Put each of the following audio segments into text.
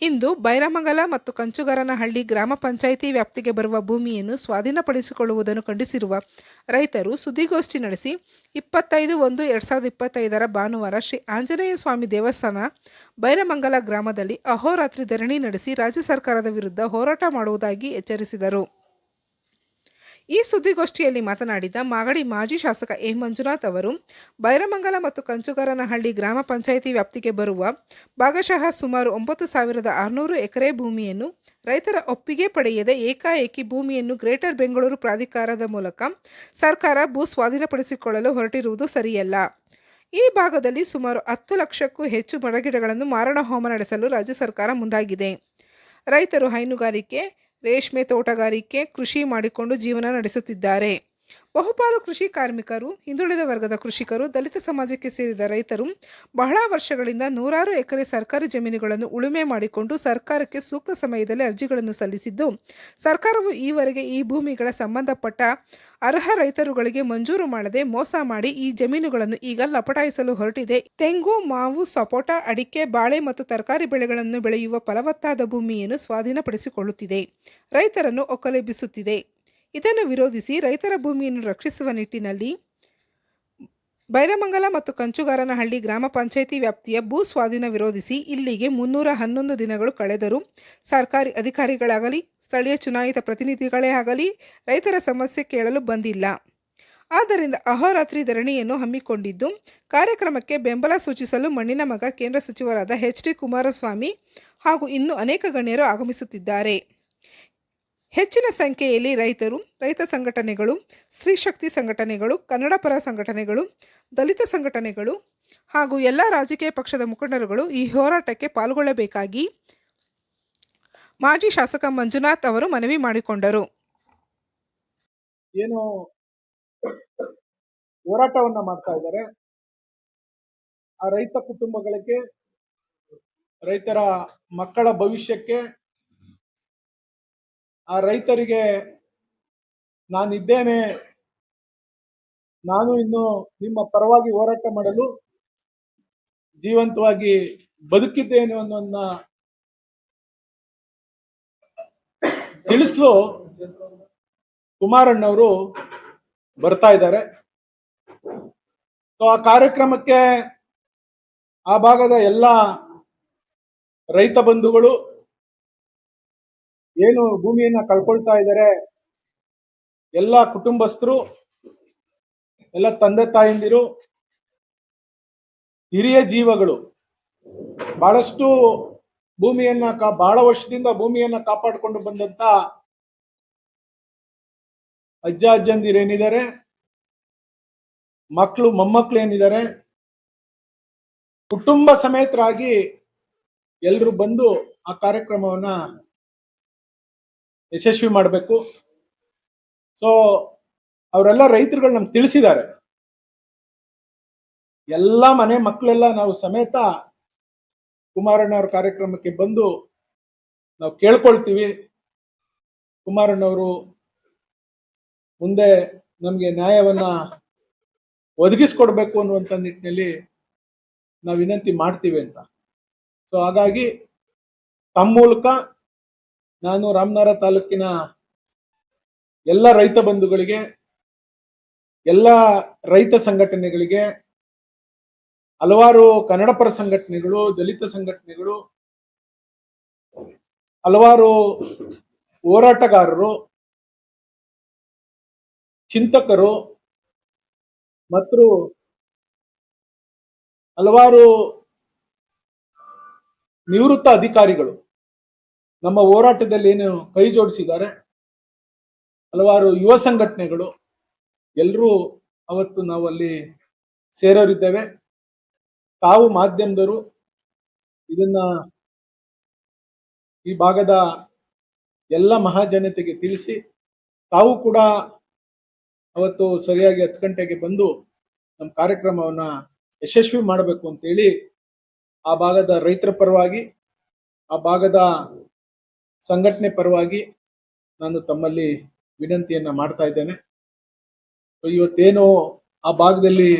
ಇಂದು ಬೈರಮಂಗಲ ಮತ್ತು ಕಂಚುಗರನಹಳ್ಳಿ ಗ್ರಾಮ ಪಂಚಾಯಿತಿ ವ್ಯಾಪ್ತಿಗೆ ಬರುವ ಭೂಮಿಯನ್ನು ಸ್ವಾಧೀನಪಡಿಸಿಕೊಳ್ಳುವುದನ್ನು ಖಂಡಿಸಿರುವ ರೈತರು ಸುದ್ದಿಗೋಷ್ಠಿ ನಡೆಸಿ ಇಪ್ಪತ್ತೈದು ಒಂದು ಎರಡು ಸಾವಿರದ ಇಪ್ಪತ್ತೈದರ ಭಾನುವಾರ ಶ್ರೀ ಆಂಜನೇಯ ಸ್ವಾಮಿ ದೇವಸ್ಥಾನ ಬೈರಮಂಗಲ ಗ್ರಾಮದಲ್ಲಿ ಅಹೋರಾತ್ರಿ ಧರಣಿ ನಡೆಸಿ ರಾಜ್ಯ ಸರ್ಕಾರದ ವಿರುದ್ಧ ಹೋರಾಟ ಮಾಡುವುದಾಗಿ ಎಚ್ಚರಿಸಿದರು. ಈ ಸುದ್ದಿಗೋಷ್ಠಿಯಲ್ಲಿ ಮಾತನಾಡಿದ ಮಾಗಡಿ ಮಾಜಿ ಶಾಸಕ ಎ ಮಂಜುನಾಥ್ ಅವರು, ಬೈರಮಂಗಲ ಮತ್ತು ಕಂಚುಗಾರನಹಳ್ಳಿ ಗ್ರಾಮ ಪಂಚಾಯಿತಿ ವ್ಯಾಪ್ತಿಗೆ ಬರುವ ಭಾಗಶಃ ಸುಮಾರು ಒಂಬತ್ತು ಸಾವಿರದ ಆರುನೂರು ಎಕರೆ ಭೂಮಿಯನ್ನು ರೈತರ ಒಪ್ಪಿಗೆ ಪಡೆಯದೆ ಏಕಾಏಕಿ ಭೂಮಿಯನ್ನು ಗ್ರೇಟರ್ ಬೆಂಗಳೂರು ಪ್ರಾಧಿಕಾರದ ಮೂಲಕ ಸರ್ಕಾರ ಭೂ ಸ್ವಾಧೀನಪಡಿಸಿಕೊಳ್ಳಲು ಹೊರಟಿರುವುದು ಸರಿಯಲ್ಲ. ಈ ಭಾಗದಲ್ಲಿ ಸುಮಾರು ಹತ್ತು ಲಕ್ಷಕ್ಕೂ ಹೆಚ್ಚು ಮರಗಿಡಗಳನ್ನು ಮಾರಣ ಹೋಮ ನಡೆಸಲು ರಾಜ್ಯ ಸರ್ಕಾರ ಮುಂದಾಗಿದೆ. ರೈತರು ಹೈನುಗಾರಿಕೆ ರೇಷ್ಮೆ ತೋಟಗಾರಿಕೆ ಕೃಷಿ ಮಾಡಿಕೊಂಡು ಜೀವನ ನಡೆಸುತ್ತಿದ್ದಾರೆ. ಬಹುಪಾಲು ಕೃಷಿ ಕಾರ್ಮಿಕರು, ಹಿಂದುಳಿದ ವರ್ಗದ ಕೃಷಿಕರು, ದಲಿತ ಸಮಾಜಕ್ಕೆ ಸೇರಿದ ರೈತರು ಬಹಳ ವರ್ಷಗಳಿಂದ ನೂರಾರು ಎಕರೆ ಸರ್ಕಾರಿ ಜಮೀನುಗಳನ್ನು ಉಳುಮೆ ಮಾಡಿಕೊಂಡು ಸರ್ಕಾರಕ್ಕೆ ಸೂಕ್ತ ಸಮಯದಲ್ಲಿ ಅರ್ಜಿಗಳನ್ನು ಸಲ್ಲಿಸಿದ್ದು, ಸರ್ಕಾರವು ಈವರೆಗೆ ಈ ಭೂಮಿಗಳ ಸಂಬಂಧಪಟ್ಟ ಅರ್ಹ ರೈತರುಗಳಿಗೆ ಮಂಜೂರು ಮಾಡದೆ ಮೋಸ ಮಾಡಿ ಈ ಜಮೀನುಗಳನ್ನು ಈಗ ಲಪಟಾಯಿಸಲು ಹೊರಟಿದೆ. ತೆಂಗು, ಮಾವು, ಸಪೋಟ, ಅಡಿಕೆ, ಬಾಳೆ ಮತ್ತು ತರಕಾರಿ ಬೆಳೆಗಳನ್ನು ಬೆಳೆಯುವ ಫಲವತ್ತಾದ ಭೂಮಿಯನ್ನು ಸ್ವಾಧೀನಪಡಿಸಿಕೊಳ್ಳುತ್ತಿದೆ. ರೈತರನ್ನು ಒಕ್ಕಲೆಬ್ಬಿಸುತ್ತಿದೆ. ಇದನ್ನು ವಿರೋಧಿಸಿ ರೈತರ ಭೂಮಿಯನ್ನು ರಕ್ಷಿಸುವ ನಿಟ್ಟಿನಲ್ಲಿ ಬೈರಮಂಗಲ ಮತ್ತು ಕಂಚುಗಾರನಹಳ್ಳಿ ಗ್ರಾಮ ಪಂಚಾಯಿತಿ ವ್ಯಾಪ್ತಿಯ ಭೂ ಸ್ವಾಧೀನ ವಿರೋಧಿಸಿ ಇಲ್ಲಿಗೆ ಮುನ್ನೂರ ಹನ್ನೊಂದು ದಿನಗಳು ಕಳೆದರೂ ಸರ್ಕಾರಿ ಅಧಿಕಾರಿಗಳಾಗಲಿ, ಸ್ಥಳೀಯ ಚುನಾಯಿತ ಪ್ರತಿನಿಧಿಗಳೇ ಆಗಲಿ ರೈತರ ಸಮಸ್ಯೆ ಕೇಳಲು ಬಂದಿಲ್ಲ. ಆದ್ದರಿಂದ ಅಹೋರಾತ್ರಿ ಧರಣಿಯನ್ನು ಹಮ್ಮಿಕೊಂಡಿದ್ದು, ಕಾರ್ಯಕ್ರಮಕ್ಕೆ ಬೆಂಬಲ ಸೂಚಿಸಲು ಮಣ್ಣಿನ ಮಗ ಕೇಂದ್ರ ಸಚಿವರಾದ ಎಚ್ ಡಿ ಕುಮಾರಸ್ವಾಮಿ ಹಾಗೂ ಇನ್ನೂ ಅನೇಕ ಗಣ್ಯರು ಆಗಮಿಸುತ್ತಿದ್ದಾರೆ. ಹೆಚ್ಚಿನ ಸಂಖ್ಯೆಯಲ್ಲಿ ರೈತರು, ರೈತ ಸಂಘಟನೆಗಳು ಸ್ತ್ರೀಶಕ್ತಿ ಸಂಘಟನೆಗಳು, ಕನ್ನಡ ಪರ ಸಂಘಟನೆಗಳು, ದಲಿತ ಸಂಘಟನೆಗಳು ಹಾಗೂ ಎಲ್ಲ ರಾಜಕೀಯ ಪಕ್ಷದ ಮುಖಂಡರುಗಳು ಈ ಹೋರಾಟಕ್ಕೆ ಪಾಲ್ಗೊಳ್ಳಬೇಕಾಗಿ ಮಾಜಿ ಶಾಸಕ ಮಂಜುನಾಥ್ ಅವರು ಮನವಿ ಮಾಡಿಕೊಂಡರು. ಏನು ಹೋರಾಟವನ್ನ ಮಾಡ್ತಾ ಇದ್ದಾರೆ. ಆ ರೈತ ಕುಟುಂಬಗಳಿಗೆ, ರೈತರ ಮಕ್ಕಳ ಭವಿಷ್ಯಕ್ಕೆ ಆ ರೈತರಿಗೆ ನಾನಿದ್ದೇನೆ. ನಾನು ಇನ್ನು ನಿಮ್ಮ ಪರವಾಗಿ ಹೋರಾಟ ಮಾಡಲು ಜೀವಂತವಾಗಿ ಬದುಕಿದ್ದೇನೆ ಅನ್ನೋದನ್ನ ತಿಳಿಸ್ಲು ಕುಮಾರಣ್ಣವರು ಬರ್ತಾ ಇದ್ದಾರೆ. ಆ ಕಾರ್ಯಕ್ರಮಕ್ಕೆ ಆ ಭಾಗದ ಎಲ್ಲ ರೈತ ಬಂಧುಗಳು ಏನು ಭೂಮಿಯನ್ನ ಕಳ್ಕೊಳ್ತಾ ಇದ್ದಾರೆ, ಎಲ್ಲ ಕುಟುಂಬಸ್ಥರು, ಎಲ್ಲ ತಂದೆ ತಾಯಂದಿರು, ಹಿರಿಯ ಜೀವಗಳು, ಬಹಳಷ್ಟು ಭೂಮಿಯನ್ನ ಕಾ, ಬಹಳ ವರ್ಷದಿಂದ ಭೂಮಿಯನ್ನ ಕಾಪಾಡಿಕೊಂಡು ಬಂದಂತ ಅಜ್ಜ ಅಜ್ಜಂದಿರು ಏನಿದ್ದಾರೆ ಮಕ್ಕಳು ಮೊಮ್ಮಕ್ಕಳು ಏನಿದ್ದಾರೆ, ಕುಟುಂಬ ಸಮೇತರಾಗಿ ಎಲ್ರು ಬಂದು ಆ ಕಾರ್ಯಕ್ರಮವನ್ನ ಯಶಸ್ವಿ ಮಾಡಬೇಕು. ಸೊ ಅವರೆಲ್ಲ ರೈತರುಗಳು ನಮ್ಗೆ ತಿಳಿಸಿದ್ದಾರೆ. ಎಲ್ಲ ಮನೆ ಮಕ್ಕಳೆಲ್ಲ ನಾವು ಸಮೇತ ಕುಮಾರಣ್ಣವ್ರ ಕಾರ್ಯಕ್ರಮಕ್ಕೆ ಬಂದು ನಾವು ಕೇಳ್ಕೊಳ್ತೀವಿ. ಕುಮಾರಣ್ಣವರು ಮುಂದೆ ನಮಗೆ ನ್ಯಾಯವನ್ನ ಒದಗಿಸ್ಕೊಡ್ಬೇಕು ಅನ್ನುವಂಥ ನಿಟ್ಟಿನಲ್ಲಿ ನಾವು ವಿನಂತಿ ಮಾಡ್ತೀವಿ ಅಂತ. ಸೊ ಹಾಗಾಗಿ ತಮ್ಮ ಮೂಲಕ ನಾನು ರಾಮನಗರ ತಾಲೂಕಿನ ಎಲ್ಲ ರೈತ ಬಂಧುಗಳಿಗೆ, ಎಲ್ಲ ರೈತ ಸಂಘಟನೆಗಳಿಗೆ, ಹಲವಾರು ಕನ್ನಡಪರ ಸಂಘಟನೆಗಳು, ದಲಿತ ಸಂಘಟನೆಗಳು, ಹಲವಾರು ಹೋರಾಟಗಾರರು, ಚಿಂತಕರು, ಮತ್ತು ಹಲವಾರು ನಿವೃತ್ತ ಅಧಿಕಾರಿಗಳು. ನಮ್ಮ ಹೋರಾಟದಲ್ಲಿ ಏನು ಕೈ ಜೋಡಿಸಿದ್ದಾರೆ, ಹಲವಾರು ಯುವ ಸಂಘಟನೆಗಳು ಎಲ್ಲರೂ ಅವತ್ತು ನಾವು ಅಲ್ಲಿ ಸೇರೋರಿದ್ದೇವೆ. ತಾವು ಮಾಧ್ಯಮದವರು, ಇದನ್ನ ಈ ಭಾಗದ ಎಲ್ಲ ಮಹಾಜನತೆಗೆ ತಿಳಿಸಿ, ತಾವು ಕೂಡ ಅವತ್ತು ಸರಿಯಾಗಿ ಹತ್ತು ಗಂಟೆಗೆ ಬಂದು ನಮ್ಮ ಕಾರ್ಯಕ್ರಮವನ್ನ ಯಶಸ್ವಿ ಮಾಡಬೇಕು ಅಂತೇಳಿ ಆ ಭಾಗದ ರೈತರ ಪರವಾಗಿ, ಆ ಭಾಗದ ಸಂಘಟನೆ ಪರವಾಗಿ ನಾನು ತಮ್ಮಲ್ಲಿ ವಿನಂತಿಯನ್ನ ಮಾಡ್ತಾ ಇದ್ದೇನೆ. ಇವತ್ತೇನು ಆ ಭಾಗದಲ್ಲಿ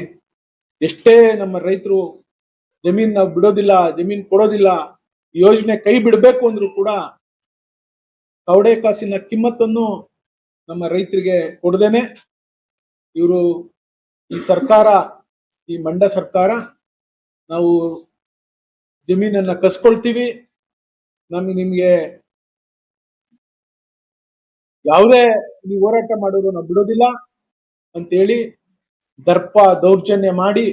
ಎಷ್ಟೇ ನಮ್ಮ ರೈತರು ಜಮೀನ್ ನಾವು ಬಿಡೋದಿಲ್ಲ, ಜಮೀನ್ ಕೊಡೋದಿಲ್ಲ ಯೋಜನೆ ಕೈ ಬಿಡಬೇಕು ಅಂದ್ರೂ ಕೂಡ ಕವಡೆ ಕಾಸಿನ ಕಿಮ್ಮತ್ತನ್ನು ನಮ್ಮ ರೈತರಿಗೆ ಕೊಡದೇನೆ. ಇವರು ಈ ಸರ್ಕಾರ, ಈ ಮಂಡ ಸರ್ಕಾರ ನಾವು ಜಮೀನನ್ನ ಕಸ್ಕೊಳ್ತೀವಿ. ನಮ್ಗೆ ನಿಮ್ಗೆ ಯಾವುದೇ ನೀವು ಹೋರಾಟ ಮಾಡೋರು ನಾವು ಬಿಡೋದಿಲ್ಲ ಅಂತೇಳಿ ದರ್ಪ ದೌರ್ಜನ್ಯ ಮಾಡಿ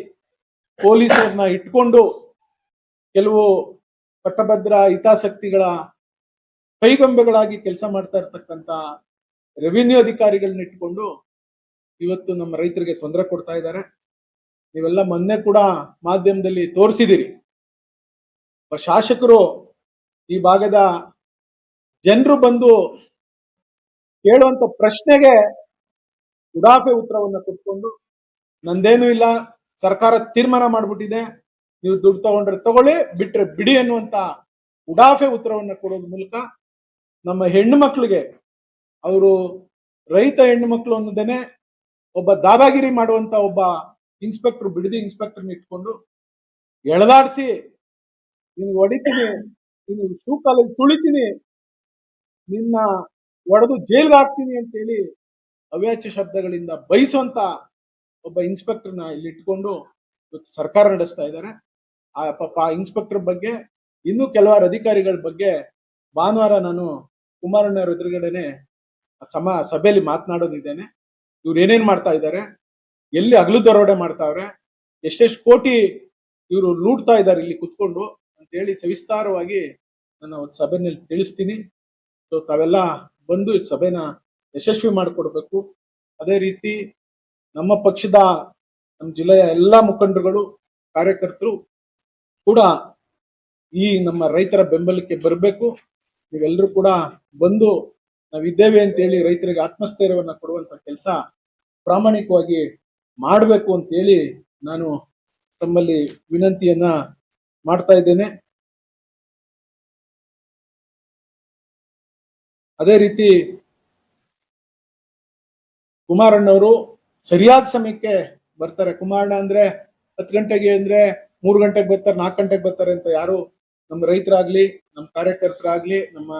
ಪೊಲೀಸರನ್ನ ಇಟ್ಕೊಂಡು ಕೆಲವು ಪಟ್ಟಭದ್ರ ಹಿತಾಸಕ್ತಿಗಳ ಕೈಗೊಂಬೆಗಳಾಗಿ ಕೆಲಸ ಮಾಡ್ತಾ ಇರ್ತಕ್ಕಂತ ರೆವಿನ್ಯೂ ಅಧಿಕಾರಿಗಳನ್ನ ಇಟ್ಕೊಂಡು ಇವತ್ತು ನಮ್ಮ ರೈತರಿಗೆ ತೊಂದರೆ ಕೊಡ್ತಾ ಇದ್ದಾರೆ. ನೀವೆಲ್ಲ ಮೊನ್ನೆ ಕೂಡ ಮಾಧ್ಯಮದಲ್ಲಿ ತೋರಿಸಿದಿರಿ ಶಾಸಕರು ಈ ಭಾಗದ ಜನರು ಬಂದು ಕೇಳುವಂತ ಪ್ರಶ್ನೆಗೆ ಉಡಾಫೆ ಉತ್ತರವನ್ನ ಕೊಟ್ಕೊಂಡು, ನಂದೇನು ಇಲ್ಲ, ಸರ್ಕಾರ ತೀರ್ಮಾನ ಮಾಡ್ಬಿಟ್ಟಿದೆ, ನೀವು ದುಡ್ಡು ತಗೊಂಡ್ರೆ ತಗೊಳ್ಳಿ, ಬಿಟ್ರೆ ಬಿಡಿ ಅನ್ನುವಂತ ಉಡಾಫೆ ಉತ್ತರವನ್ನ ಕೊಡೋದ್ ಮೂಲಕ ನಮ್ಮ ಹೆಣ್ಣು ಮಕ್ಕಳಿಗೆ ಅವರು ರೈತ ಹೆಣ್ಣು ಮಕ್ಕಳು ಅನ್ನೋದೇನೆ ಒಬ್ಬ ದಾದಾಗಿರಿ ಮಾಡುವಂತ ಒಬ್ಬ ಇನ್ಸ್ಪೆಕ್ಟರ್, ಬಿಡದಿ ಇನ್ಸ್ಪೆಕ್ಟರ್ ಇಟ್ಕೊಂಡು ಎಳೆದಾಡಿಸಿ, ನೀನು ಹೊಡಿತೀನಿ, ನೀನು ಶೂ ಕಾಲಲ್ಲಿ ತುಳಿತೀನಿ, ನಿನ್ನ ಒಡೆದು ಜೈಲ್ಗೆ ಹಾಕ್ತೀನಿ ಅಂತೇಳಿ ಅವ್ಯಾಚ್ಯ ಶಬ್ದಗಳಿಂದ ಬಯಸುವಂತ ಒಬ್ಬ ಇನ್ಸ್ಪೆಕ್ಟರ್ನ ಇಲ್ಲಿ ಇಟ್ಕೊಂಡು ಇವತ್ತು ಸರ್ಕಾರ ನಡೆಸ್ತಾ ಇದ್ದಾರೆ. ಆ ಪಾಪ ಆ ಇನ್ಸ್ಪೆಕ್ಟರ್ ಬಗ್ಗೆ ಇನ್ನೂ ಕೆಲವಾರು ಅಧಿಕಾರಿಗಳ ಬಗ್ಗೆ ಭಾನುವಾರ ನಾನು ಕುಮಾರಣ್ಣವ್ರ ಎದುರುಗಡೆನೆ ಸಮ ಸಭೆಯಲ್ಲಿ ಮಾತನಾಡೋದಿದ್ದೇನೆ. ಇವ್ರು ಏನೇನ್ ಮಾಡ್ತಾ ಇದ್ದಾರೆ, ಎಲ್ಲಿ ಹಗಲು ದರೋಡೆ ಮಾಡ್ತಾವ್ರೆ, ಎಷ್ಟೆಷ್ಟು ಕೋಟಿ ಇವರು ಲೂಟ್ತಾ ಇದ್ದಾರೆ ಇಲ್ಲಿ ಕುತ್ಕೊಂಡು ಅಂತೇಳಿ ಸವಿಸ್ತಾರವಾಗಿ ನಾನು ಒಂದು ಸಭೆನಲ್ಲಿ ತಿಳಿಸ್ತೀನಿ. ಸೊ ತಾವೆಲ್ಲ ಬಂದು ಈ ಸಭೆನ ಯಶಸ್ವಿ ಮಾಡಿಕೊಡ್ಬೇಕು. ಅದೇ ರೀತಿ ನಮ್ಮ ಪಕ್ಷದ, ನಮ್ಮ ಜಿಲ್ಲೆಯ ಎಲ್ಲ ಮುಖಂಡರುಗಳು, ಕಾರ್ಯಕರ್ತರು ಕೂಡ ಈ ನಮ್ಮ ರೈತರ ಬೆಂಬಲಕ್ಕೆ ಬರಬೇಕು. ನೀವೆಲ್ಲರೂ ಕೂಡ ಬಂದು ನಾವಿದ್ದೇವೆ ಅಂತೇಳಿ ರೈತರಿಗೆ ಆತ್ಮಸ್ಥೈರ್ಯವನ್ನು ಕೊಡುವಂತ ಕೆಲಸ ಪ್ರಾಮಾಣಿಕವಾಗಿ ಮಾಡಬೇಕು ಅಂತೇಳಿ ನಾನು ತಮ್ಮಲ್ಲಿ ವಿನಂತಿಯನ್ನ ಮಾಡ್ತಾ ಇದ್ದೇನೆ. ಅದೇ ರೀತಿ ಕುಮಾರಣ್ಣವರು ಸರಿಯಾದ ಸಮಯಕ್ಕೆ ಬರ್ತಾರೆ. ಕುಮಾರಣ್ಣ ಅಂದ್ರೆ ಹತ್ತು ಗಂಟೆಗೆ ಅಂದ್ರೆ ಮೂರು ಗಂಟೆಗೆ ಬರ್ತಾರೆ, ನಾಲ್ಕು ಗಂಟೆಗೆ ಬರ್ತಾರೆ ಅಂತ ಯಾರು ನಮ್ಮ ರೈತರಾಗ್ಲಿ, ನಮ್ಮ ಕಾರ್ಯಕರ್ತರಾಗ್ಲಿ, ನಮ್ಮ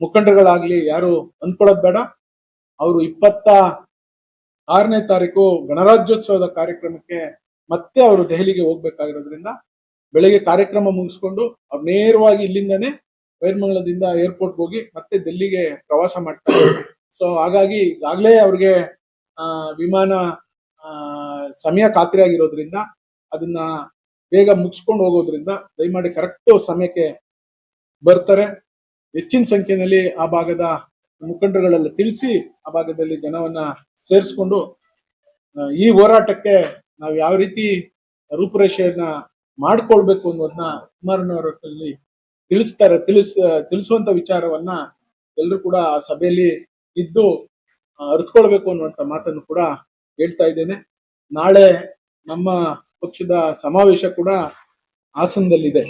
ಮುಖಂಡರುಗಳಾಗ್ಲಿ ಯಾರು ಅಂದ್ಕೊಳ್ಳೋದು ಬೇಡ. ಅವರು ಇಪ್ಪತ್ತ ಆರನೇ ತಾರೀಕು ಗಣರಾಜ್ಯೋತ್ಸವದ ಕಾರ್ಯಕ್ರಮಕ್ಕೆ ಮತ್ತೆ ಅವರು ದೆಹಲಿಗೆ ಹೋಗ್ಬೇಕಾಗಿರೋದ್ರಿಂದ ಬೆಳಿಗ್ಗೆ ಕಾರ್ಯಕ್ರಮ ಮುಗಿಸ್ಕೊಂಡು ಅವ್ರು ನೇರವಾಗಿ ಇಲ್ಲಿಂದಾನೆ ವೈರ್ಮಂಗಲದಿಂದ ಏರ್ಪೋರ್ಟ್ ಹೋಗಿ ಮತ್ತೆ ಡೆಲ್ಲಿಗೆ ಪ್ರವಾಸ ಮಾಡ್ತಾರೆ. ಸೊ ಹಾಗಾಗಿ ಈಗಾಗಲೇ ಅವ್ರಿಗೆ ವಿಮಾನ ಸಮಯ ಖಾತ್ರಿ ಆಗಿರೋದ್ರಿಂದ ಅದನ್ನ ಬೇಗ ಮುಗಿಸ್ಕೊಂಡು ಹೋಗೋದ್ರಿಂದ ದಯಮಾಡಿ ಕರೆಕ್ಟ್ ಸಮಯಕ್ಕೆ ಬರ್ತಾರೆ. ಹೆಚ್ಚಿನ ಸಂಖ್ಯೆಯಲ್ಲಿ ಆ ಭಾಗದ ಮುಖಂಡರುಗಳೆಲ್ಲ ತಿಳಿಸಿ ಆ ಭಾಗದಲ್ಲಿ ಜನವನ್ನ ಸೇರಿಸ್ಕೊಂಡು ಈ ಹೋರಾಟಕ್ಕೆ ನಾವು ಯಾವ ರೀತಿ ರೂಪುರೇಷೆಯನ್ನ ಮಾಡ್ಕೊಳ್ಬೇಕು ಅನ್ನೋದನ್ನ ಕುಮಾರಣ್ಣವರಲ್ಲಿ ತಿಳಿಸ್ತಾರೆ, ತಿಳಿಸ್, ತಿಳಿಸುವಂತ ವಿಚಾರವನ್ನ ಎಲ್ಲರೂ ಕೂಡ ಆ ಸಭೆಯಲ್ಲಿ ಇದ್ದು ಅರಿಸ್ಕೊಳ್ಬೇಕು ಅನ್ನುವಂತ ಮಾತನ್ನು ಕೂಡ ಹೇಳ್ತಾ ಇದ್ದೇನೆ. ನಾಳೆ ನಮ್ಮ ಪಕ್ಷದ ಸಮಾವೇಶ ಕೂಡ ಹಾಸನದಲ್ಲಿದೆ.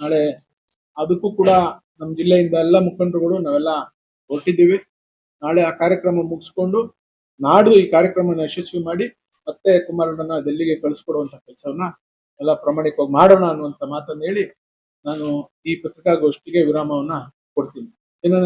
ನಾಳೆ ಅದಕ್ಕೂ ಕೂಡ ನಮ್ಮ ಜಿಲ್ಲೆಯಿಂದ ಎಲ್ಲ ಮುಖಂಡರುಗಳು ನಾವೆಲ್ಲ ಹೊರಟಿದ್ದೀವಿ. ನಾಳೆ ಆ ಕಾರ್ಯಕ್ರಮ ಮುಗಿಸ್ಕೊಂಡು ನಾಡು ಈ ಕಾರ್ಯಕ್ರಮನ ಯಶಸ್ವಿ ಮಾಡಿ ಮತ್ತೆ ಕುಮಾರಣ್ಣನ ಡೆಲ್ಲಿಗೆ ಕಳಿಸ್ಕೊಡುವಂತ ಕೆಲಸವನ್ನ ಎಲ್ಲ ಪ್ರಾಮಾಣಿಕವಾಗಿ ಮಾಡೋಣ ಅನ್ನುವಂತ ಮಾತನ್ನು ಹೇಳಿ ನಾನು ಈ ಪತ್ರಿಕಾಗೋಷ್ಠಿಗೆ ವಿರಾಮವನ್ನ ಕೊಡ್ತೀನಿ. ಇನ್ನು